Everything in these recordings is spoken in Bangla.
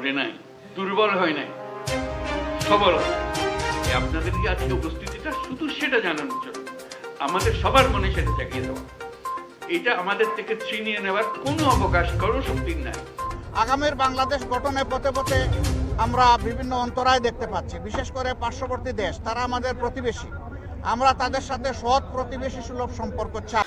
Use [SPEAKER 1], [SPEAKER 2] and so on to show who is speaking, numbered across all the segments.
[SPEAKER 1] মরে নাই, দুর্বল হয় নাই। সবল আছে। এই আপনাদেরকে আজকে উপস্থিতিটা শুধু সেটা জানানোর জন্য। আমাদের সবার মনে সেটা জাগিয়ে দেওয়া। এটা আমাদের থেকে ছিনিয়ে নেওয়ার কোনো অবকাশ, কোনো শক্তি নাই।
[SPEAKER 2] আগামীর বাংলাদেশ গঠনে পথে পথে আমরা বিভিন্ন অন্তরায় দেখতে পাচ্ছি। বিশেষ করে পার্শ্ববর্তী দেশ, তারা আমাদের প্রতিবেশী। আমরা তাদের সাথে সৎ প্রতিবেশী সুলভ সম্পর্ক চাই।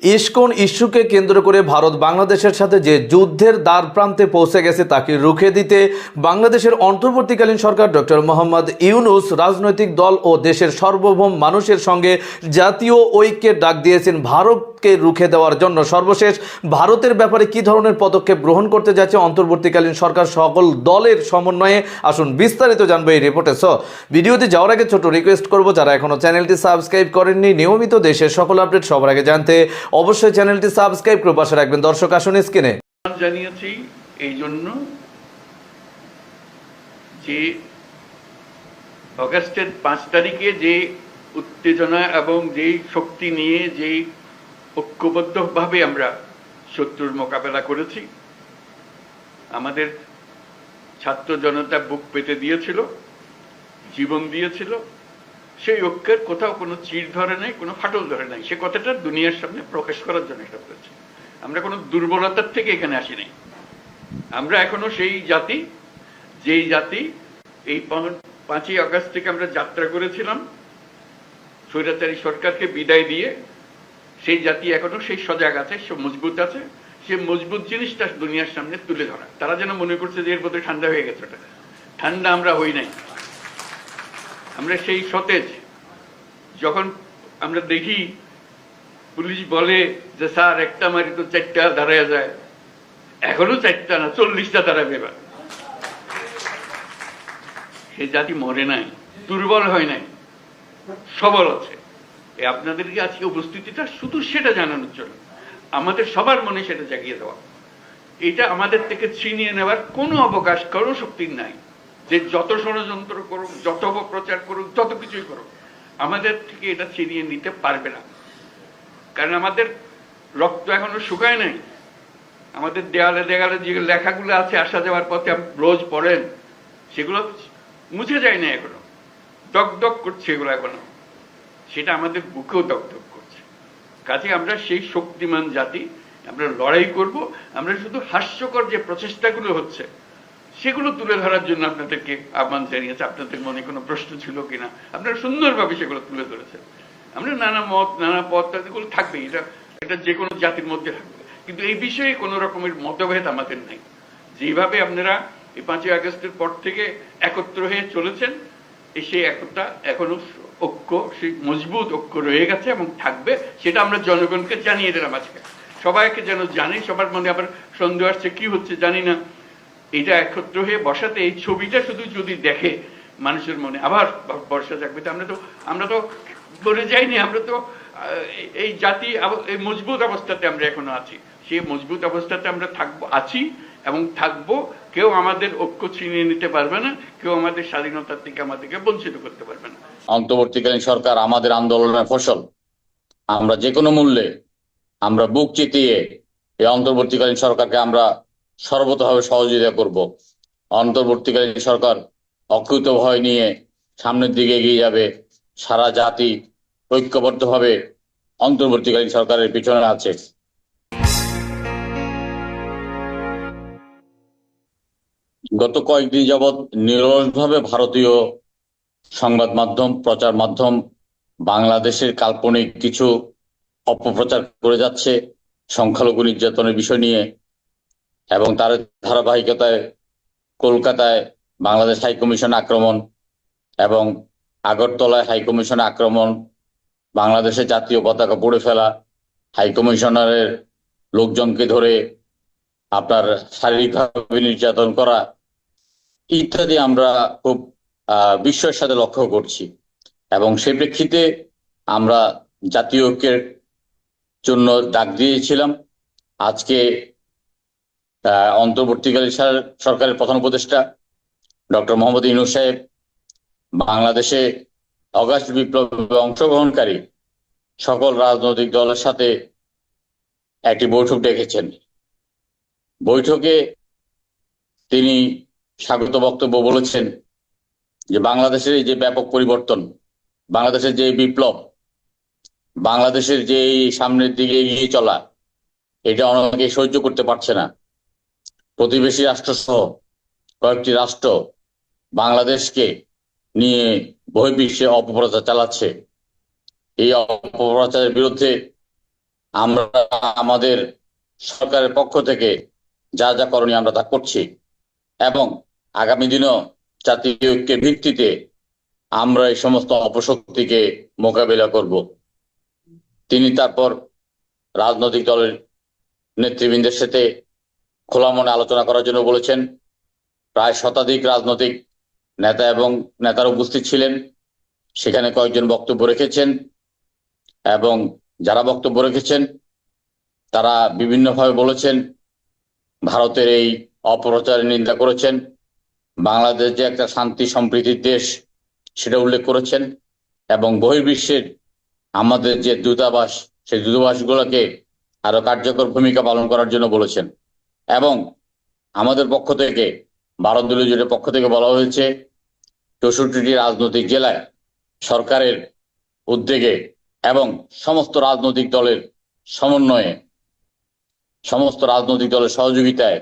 [SPEAKER 3] ইস্কন ইস্যুকে কেন্দ্র করে ভারত বাংলাদেশের সাথে যে যুদ্ধের দ্বার প্রান্তে পৌঁছে গেছে তাকে রুখে দিতে বাংলাদেশের অন্তর্বর্তীকালীন সরকার ডক্টর মোহাম্মদ ইউনুস, রাজনৈতিক দল ও দেশের সার্বভৌম মানুষের সঙ্গে জাতীয় ঐক্যের ডাক দিয়েছেন। ভারতকে রুখে দেওয়ার জন্য সর্বশেষ ভারতের ব্যাপারে কি ধরনের পদক্ষেপ গ্রহণ করতে যাচ্ছে অন্তর্বর্তীকালীন সরকার? সকল দলের সমন্বয়ে আসুন, বিস্তারিত জানব এই রিপোর্টে সো ভিডিওতে যাওয়ার আগে ছোট রিকোয়েস্ট করব, যারা এখনও চ্যানেলটি সাবস্ক্রাইব করেননি, নিয়মিত দেশের সকল আপডেট সবার আগে জানতে অবশ্যই চ্যানেলটি সাবস্ক্রাইব করে পাশে রাখবেন। দর্শক, আসুন স্ক্রিনে।
[SPEAKER 1] জানিয়েছি এই জন্য যে অগাস্টের পাঁচ তারিখে যে উত্তেজনা এবং যেই শক্তি নিয়ে যেই ঐক্যবদ্ধভাবে আমরা শত্রুর মোকাবেলা করেছি, আমাদের ছাত্র জনতা বুক পেতে দিয়েছিল, জীবন দিয়েছিল সেই ঐক্যের কোথাও কোনো চির ধরে নাই, কোনো ফাটল ধরে নাই। সে কথাটা দুনিয়ার সামনে প্রকাশ করার জন্য এটা করেছি। আমরা কোনো দুর্বলতার থেকে এখানে আসি নাই আমরা এখনও সেই জাতি, যেই জাতি এই পাঁচই আগস্ট থেকে আমরা যাত্রা করেছিলাম। স্বৈরাচারী সরকারকে বিদায় দিয়ে সেই জাতি এখনও সেই সজাগ আছে, সে মজবুত আছে। সে মজবুত জিনিসটা দুনিয়ার সামনে তুলে ধরা। তারা যেন মনে করছে যে এর মধ্যে ঠান্ডা হয়ে গেছে ওটা। ঠান্ডা আমরা হই নাই। আমরা সেই সতেজ, যখন আমরা দেখি পুলিশ বলে যে, স্যার, একটা মারি তো চারটা দাঁড়ায় যায়। এখনও চারটা না, চল্লিশটা দাঁড়াবে এবার। সে জাতি মরে নাই, দুর্বল হয় নাই, সবল আছে। আপনাদেরকে আজকে উপস্থিতিটা? শুধু সেটা জানানোর জন্য। আমাদের সবার মনে সেটা জাগিয়ে দেওয়া। এটা আমাদের থেকে ছিনিয়ে নেওয়ার কোনো অবকাশ, কোনো শক্তির নাই। যে যত ষড়যন্ত্র করুক, যত অপপ্রচার করুক, যত কিছুই করুক, আমাদের থেকে এটা ছিনিয়ে নিতে পারবে না। কারণ আমাদের রক্ত এখনও শুকায় নাই। আমাদের দেয়ালে দেয়ালে যে লেখাগুলো আছে, আসা যাওয়ার পথে রোজ পড়েন, সেগুলো মুছে যায় না এখনও। দক করছে এগুলো এখনও। সেটা আমাদের বুকেও দক করছে। কাজে আমরা সেই শক্তিমান জাতি, আমরা লড়াই করব, আমরা শুধু হাস্যকর যে প্রচেষ্টাগুলো হচ্ছে সেগুলো তুলে ধরার জন্য আপনাদেরকে আহ্বান জানিয়েছে। আপনাদের মনে কোনো প্রশ্ন ছিল কিনা? আপনারা সুন্দরভাবে সেগুলো তুলে ধরেছেন। আমরা নানা মত, নানা পথ, এগুলো থাকবেই। এটা এটা যে কোনো জাতির মধ্যে থাকবে। কিন্তু এই বিষয়ে কোনো রকমের মতভেদ আমাদের নাই। যেভাবে আপনারা এই পাঁচই আগস্টের পর থেকে একত্র হয়ে চলেছেন সেই একতা, এখনও ঐক্য, সেই মজবুত ঐক্য রয়ে গেছে এবং থাকবে, সেটা আমরা জনগণকে জানিয়ে দিলাম আজকে। সবাইকে যেন জানি, সবার মনে আবার সন্দেহ আসছে, কি হচ্ছে জানি না। এটা একত্র হয়ে বসাতে এই ছবিটা শুধু যদি দেখে মানুষের মনে, আবার বর্ষা জাগবে তো আমরা তো আমরা তো করে যাইনি, আমরা তো এই জাতি এই মজবুত অবস্থাতে আমরা এখনও আছি। সেই মজবুত অবস্থাতে আমরা থাকব, আছি এবং থাকব। কেউ আমাদের ঐক্য ছিনিয়ে নিতে পারবে না, কেউ আমাদের স্বাধীনতার থেকে আমাদেরকে বঞ্চিত করতে পারবে না।
[SPEAKER 4] অন্তর্বর্তীকালীন সরকার আমাদের আন্দোলনের ফসল। আমরা যে কোনো মূল্যে আমরা বুক চিতিয়ে এই অন্তর্বর্তীকালীন সরকারকে আমরা সর্বতভাবে সহযোগিতা করব। অন্তর্বর্তীকালীন সরকার অকৃত ভয় নিয়ে সামনের দিকে এগিয়ে যাবে। সারা জাতি ঐক্যবদ্ধভাবে অন্তর্বর্তীকালীন সরকারের পিছনে আছে। গত কয়েকদিন যাবৎ নিরলসভাবে ভারতীয় সংবাদ মাধ্যম, প্রচার মাধ্যম বাংলাদেশের কাল্পনিক কিছু অপপ্রচার করে যাচ্ছে। সংখ্যালঘু নির্যাতনের বিষয় নিয়ে এবং তার ধারাবাহিকতায় কলকাতায় বাংলাদেশ হাইকমিশন আক্রমণ এবং আগরতলায় হাইকমিশন আক্রমণ বাংলাদেশের জাতীয় পতাকা পড়ে ফেলা হাইকমিশনারের লোকজনকে ধরে আপনার শারীরিকভাবে নির্যাতন করা ইত্যাদি আমরা খুব বিশ্বের সাথে লক্ষ্য করছি। এবং সেই প্রেক্ষিতে আমরা জাতীয় ঐক্যের জন্য ডাক দিয়েছিলাম। আজকে অন্তর্বর্তীকালীন সর- সরকারের প্রধান উপদেষ্টা ডক্টর মোহাম্মদ ইনু সাহেব, বাংলাদেশে অগাস্ট বিপ্লবে অংশগ্রহণকারী সকল রাজনৈতিক দলের সাথে একটি বৈঠক ডেকেছেন। বৈঠকে তিনি স্বাগত বক্তব্য বলেছেন যে বাংলাদেশের যে ব্যাপক পরিবর্তন, বাংলাদেশের যে বিপ্লব, বাংলাদেশের যে সামনের দিকে এগিয়ে চলা, এটা অনেকে সহ্য করতে পারছে না। প্রতিবেশী রাষ্ট্র সহ কয়েকটি রাষ্ট্র বাংলাদেশকে নিয়ে বহির্বিশ্বে অপপ্রচার চালাচ্ছে। এই অপপ্রচারের বিরুদ্ধে আমরা আমাদের সরকারের পক্ষ থেকে যা যা করণীয় আমরা তা করছি এবং আগামী দিনও জাতীয় ঐক্যের ভিত্তিতে আমরা এই সমস্ত অপশক্তিকে মোকাবিলা করব। তিনি তারপর রাজনৈতিক দলের নেতৃবৃন্দের সাথে খোলা মনে আলোচনা করার জন্য বলেছেন। প্রায় শতাধিক রাজনৈতিক নেতা এবং নেতারা উপস্থিত ছিলেন। সেখানে কয়েকজন বক্তব্য রেখেছেন এবং যারা বক্তব্য রেখেছেন, তারা বিভিন্নভাবে বলেছেন, ভারতের এই অপপ্রচারের নিন্দা করেছেন, বাংলাদেশ যে একটা শান্তি সম্প্রীতির দেশ সেটা উল্লেখ করেছেন এবং বহির্বিশ্বের আমাদের যে দূতাবাস, সেই দূতাবাসগুলোকে আরও কার্যকর ভূমিকা পালন করার জন্য বলেছেন। এবং আমাদের পক্ষ থেকে, ভারত দলীয় জোটের পক্ষ থেকে বলা হয়েছে, চৌষট্টিটি রাজনৈতিক জেলায় সরকারের উদ্যোগে এবং সমস্ত রাজনৈতিক দলের সমন্বয়ে, সমস্ত রাজনৈতিক দলের সহযোগিতায়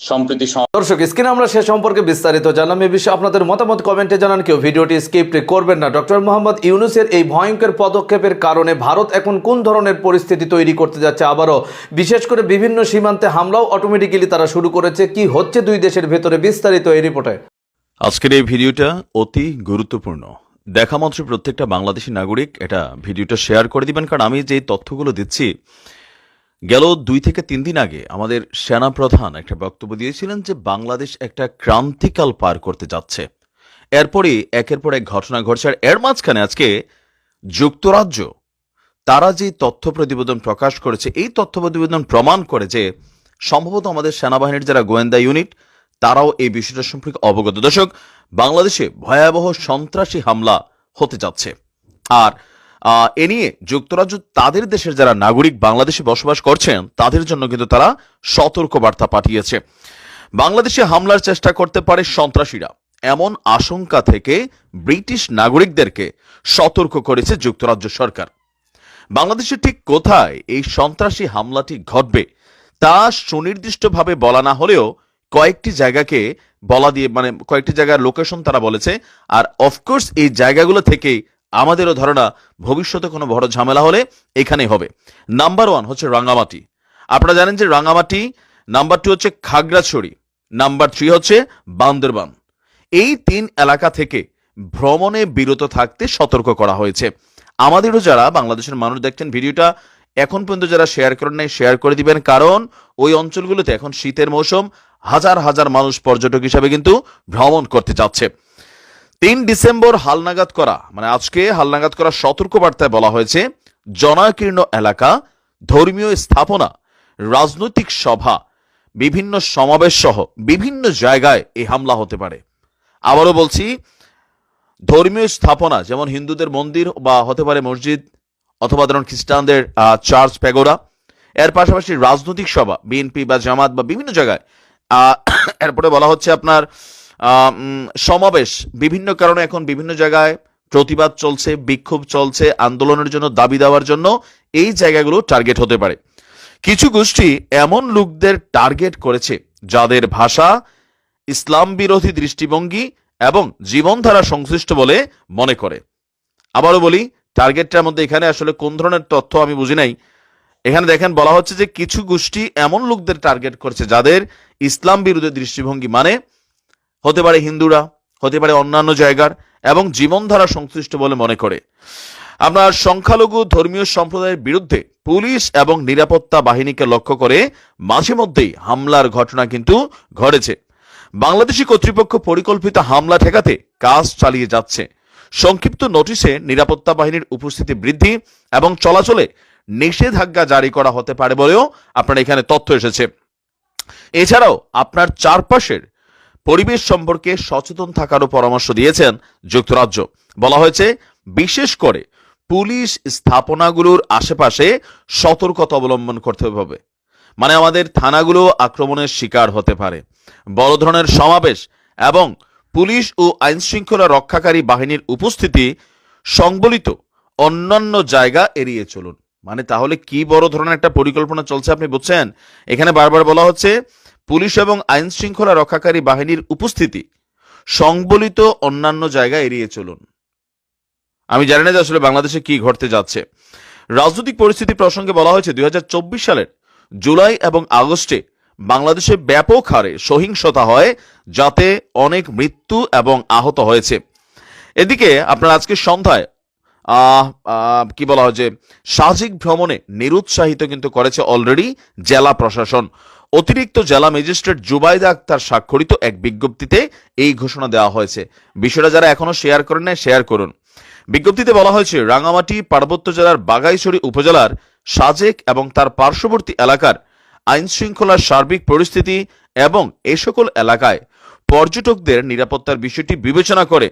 [SPEAKER 4] সম্প্রীতি সম-
[SPEAKER 3] দর্শক স্ক্রিনে আমরা সে সম্পর্কে বিস্তারিত জানলাম। এ বিষয়ে আপনাদের মতামত কমেন্টে জানান। কেউ ভিডিওটি স্কিপ করবেন না। ডক্টর মোহাম্মদ ইউনুসের এই ভয়ঙ্কর পদক্ষেপের কারণে ভারত এখন কোন ধরনের পরিস্থিতি তৈরি করতে যাচ্ছে আবারও? বিশেষ করে বিভিন্ন সীমান্তে হামলাও অটোমেটিক্যালি তারা শুরু করেছে। কি হচ্ছে দুই দেশের ভেতরে? বিস্তারিত এই রিপোর্টে।
[SPEAKER 5] আজকের এই ভিডিওটা অতি গুরুত্বপূর্ণ। দেখা মাত্র প্রত্যেকটা বাংলাদেশি নাগরিক এটা ভিডিওটা শেয়ার করে দিবেন। কারণ আমি যে তথ্যগুলো দিচ্ছি গেল দুই থেকে তিন দিন আগে আমাদের সেনা প্রধান একটা বক্তব্য দিয়েছিলেন যে বাংলাদেশ একটা ক্রান্তিকাল পার করতে যাচ্ছে। এরপরই একের পর এক ঘটনা ঘটছে আর এর মাঝখানে আজকে যুক্তরাজ্য, তারা যে তথ্য প্রতিবেদন প্রকাশ করেছে, এই তথ্য প্রতিবেদন প্রমাণ করে যে সম্ভবত আমাদের সেনাবাহিনীর যারা গোয়েন্দা ইউনিট, তারাও এই বিষয়টা সম্পর্কে অবগত। দর্শক, বাংলাদেশে ভয়াবহ সন্ত্রাসী হামলা হতে যাচ্ছে। আর এ নিয়ে যুক্তরাজ্য তাদের দেশের যারা নাগরিক বাংলাদেশে বসবাস করছেন, তাদের জন্য কিন্তু তারা সতর্ক বার্তা পাঠিয়েছে। বাংলাদেশে হামলার চেষ্টা করতে পারে সন্ত্রাসীরা। এমন আশঙ্কা থেকে ব্রিটিশ নাগরিকদেরকে সতর্ক করেছে যুক্তরাজ্য সরকার। বাংলাদেশে ঠিক কোথায় এই সন্ত্রাসী হামলাটি ঘটবে, তা সুনির্দিষ্টভাবে বলা না হলেও কয়েকটি জায়গাকে বলা দিয়ে মানে কয়েকটি জায়গার লোকেশন তারা বলেছে। আর অফকোর্স এই জায়গাগুলো থেকেই আমাদেরও ধারণা ভবিষ্যতে কোনো বড় ঝামেলা হলে এখানেই হবে। নাম্বার ওয়ান হচ্ছে রাঙ্গামাটি আপনারা জানেন যে রাঙ্গামাটি নাম্বার টু হচ্ছে খাগড়াছড়ি নাম্বার থ্রি হচ্ছে বান্দরবান। এই তিন এলাকা থেকে ভ্রমণে বিরত থাকতে সতর্ক করা হয়েছে। আমাদেরও যারা বাংলাদেশের মানুষ দেখছেন ভিডিওটা, এখন পর্যন্ত যারা শেয়ার করেন নাই শেয়ার করে দিবেন। কারণ ওই অঞ্চলগুলোতে এখন শীতের মৌসুম, হাজার হাজার মানুষ পর্যটক হিসাবে কিন্তু ভ্রমণ করতে যাচ্ছে। তিন ডিসেম্বর হালনাগাদ করা মানে আজকে হালনাগাদ করা সতর্ক বার্তায় বলা হয়েছে, জনাকীর্ণ এলাকা, ধর্মীয় স্থাপনা, রাজনৈতিক সভা, বিভিন্ন সমাবেশ সহ বিভিন্ন জায়গায় এই হামলা হতে পারে। আবারও বলছি, ধর্মীয় স্থাপনা, যেমন হিন্দুদের মন্দির বা হতে পারে মসজিদ অথবা ধরুন খ্রিস্টানদের চার্চ প্যাগোরা এর পাশাপাশি রাজনৈতিক সভা, বিএনপি বা জামাত বা বিভিন্ন জায়গায় এরপরে বলা হচ্ছে আপনার সমাবেশ। বিভিন্ন কারণে এখন বিভিন্ন জায়গায় প্রতিবাদ চলছে, বিক্ষোভ চলছে, আন্দোলনের জন্য, দাবি দেওয়ার জন্য। এই জায়গাগুলো টার্গেট হতে পারে। কিছু গোষ্ঠী এমন লোকদের টার্গেট করেছে, যাদের ভাষা ইসলাম বিরোধী দৃষ্টিভঙ্গি এবং জীবনধারা সংশ্লিষ্ট বলে মনে করে। আবারও বলি টার্গেটটার মধ্যে এখানে আসলে কোন ধরনের তথ্য আমি বুঝি নাই। এখানে দেখেন, বলা হচ্ছে যে কিছু গোষ্ঠী এমন লোকদের টার্গেট করছে, যাদের ইসলাম বিরোধী দৃষ্টিভঙ্গি মানে হতে পারে হিন্দুরা, হতে পারে অন্যান্য জায়গার এবং জীবনধারা সংশ্লিষ্ট বলে মনে করে। আপনার সংখ্যালঘু ধর্মীয় সম্প্রদায়ের বিরুদ্ধে পুলিশ এবং নিরাপত্তা বাহিনীকে লক্ষ্য করে মাঝে মধ্যেই হামলার ঘটনা কিন্তু ঘটেছে। বাংলাদেশি কর্তৃপক্ষ পরিকল্পিত হামলা ঠেকাতে কাজ চালিয়ে যাচ্ছে। সংক্ষিপ্ত নোটিশে নিরাপত্তা বাহিনীর উপস্থিতি বৃদ্ধি এবং চলাচলে নিষেধাজ্ঞা জারি করা হতে পারে বলেও আপনার এখানে তথ্য এসেছে। এছাড়াও আপনার চারপাশের পরিবেশ সম্পর্কে সচেতন থাকারও পরামর্শ দিয়েছেন যুক্তরাজ্য। বলা হয়েছে, বিশেষ করে পুলিশ স্থাপনাগুলোর আশেপাশে সতর্কতা অবলম্বন করতে হবে। মানে আমাদের থানাগুলো আক্রমণের শিকার হতে পারে। বড় ধরনের সমাবেশ এবং পুলিশ ও আইন শৃঙ্খলা রক্ষাকারী বাহিনীর উপস্থিতি সংবলিত অন্যান্য জায়গা এড়িয়ে চলুন। মানে তাহলে কি বড় ধরনের একটা পরিকল্পনা চলছে আপনি বুঝছেন? এখানে বারবার বলা হচ্ছে পুলিশ এবং আইন শৃঙ্খলা রক্ষাকারী বাহিনীর উপস্থিতি সংবলিত অন্যান্য জায়গা এড়িয়ে চলুন। আমি জানি না যে আসলে বাংলাদেশে কি ঘটতে যাচ্ছে। রাজনৈতিক পরিস্থিতি প্রসঙ্গে বলা হয়েছে, দুই হাজার চব্বিশ সালের জুলাই এবং আগস্টে বাংলাদেশে ব্যাপক হারে সহিংসতা হয়, যাতে অনেক মৃত্যু এবং আহত হয়েছে। এদিকে আপনার আজকে সন্ধ্যায় কি বলা হয় যে, সাহসিক ভ্রমণে নিরুৎসাহিত কিন্তু করেছে অলরেডি জেলা প্রশাসন। অতিরিক্ত জেলা ম্যাজিস্ট্রেট জুবাইদা আক্তার স্বাক্ষরিত এক বিজ্ঞপ্তিতে এই ঘোষণা দেওয়া হয়েছে। বিষয়টা যারা এখনও শেয়ার করেন নাই শেয়ার করুন। বিজ্ঞপ্তিতে বলা হয়েছে, রাঙামাটি, পার্বত্য জেলার বাগাইছড়ি উপজেলার সাজেক এবং তার পার্শ্ববর্তী এলাকার আইন শৃঙ্খলার সার্বিক পরিস্থিতি এবং এ সকল এলাকায় পর্যটকদের নিরাপত্তার বিষয়টি বিবেচনা করে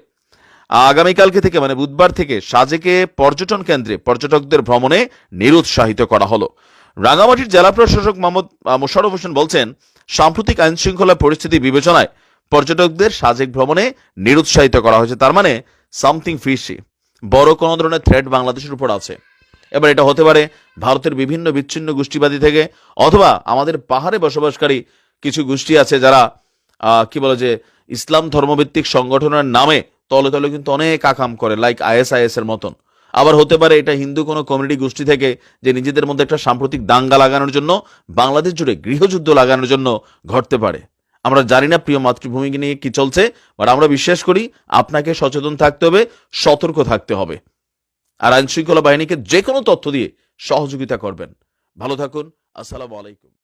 [SPEAKER 5] আগামীকালকে থেকে মানে বুধবার থেকে সাজেকে পর্যটন কেন্দ্রে পর্যটকদের ভ্রমণে নিরুৎসাহিত করা হলো। রাঙামাটির জেলা প্রশাসক মোহাম্মদ আহ, মোশাররফ হোসেন বলছেন সাম্প্রতিক আইন শৃঙ্খলা পরিস্থিতি বিবেচনায় পর্যটকদের সাজেক ভ্রমণে নিরুৎসাহিত করা হয়েছে। তার মানে সামথিং ফিশি বড় কোনো ধরনের থ্রেড বাংলাদেশের উপর আছে। এবার এটা হতে পারে ভারতের বিভিন্ন বিচ্ছিন্ন গোষ্ঠীবাদী থেকে অথবা আমাদের পাহাড়ে বসবাসকারী কিছু গোষ্ঠী আছে যারা কি বলে যে ইসলাম ধর্মভিত্তিক সংগঠনের নামে তলে তলে কিন্তু অনেক আকাম করে লাইক আইএসআইএস এর মতন। আবার হতে পারে এটা হিন্দু কোনো কমিউনিটি গোষ্ঠী থেকে যে নিজেদের মধ্যে একটা সাম্প্রতিক দাঙ্গা লাগানোর জন্য, বাংলাদেশ জুড়ে গৃহযুদ্ধ লাগানোর জন্য ঘটতে পারে। আমরা জানি না প্রিয় মাতৃভূমিকে নিয়ে কি চলছে বাট আমরা বিশ্বাস করি আপনাকে সচেতন থাকতে হবে, সতর্ক থাকতে হবে। আর আইন শৃঙ্খলা বাহিনীকে যে কোনো তথ্য দিয়ে সহযোগিতা করবেন। ভালো থাকুন, আসসালামু আলাইকুম।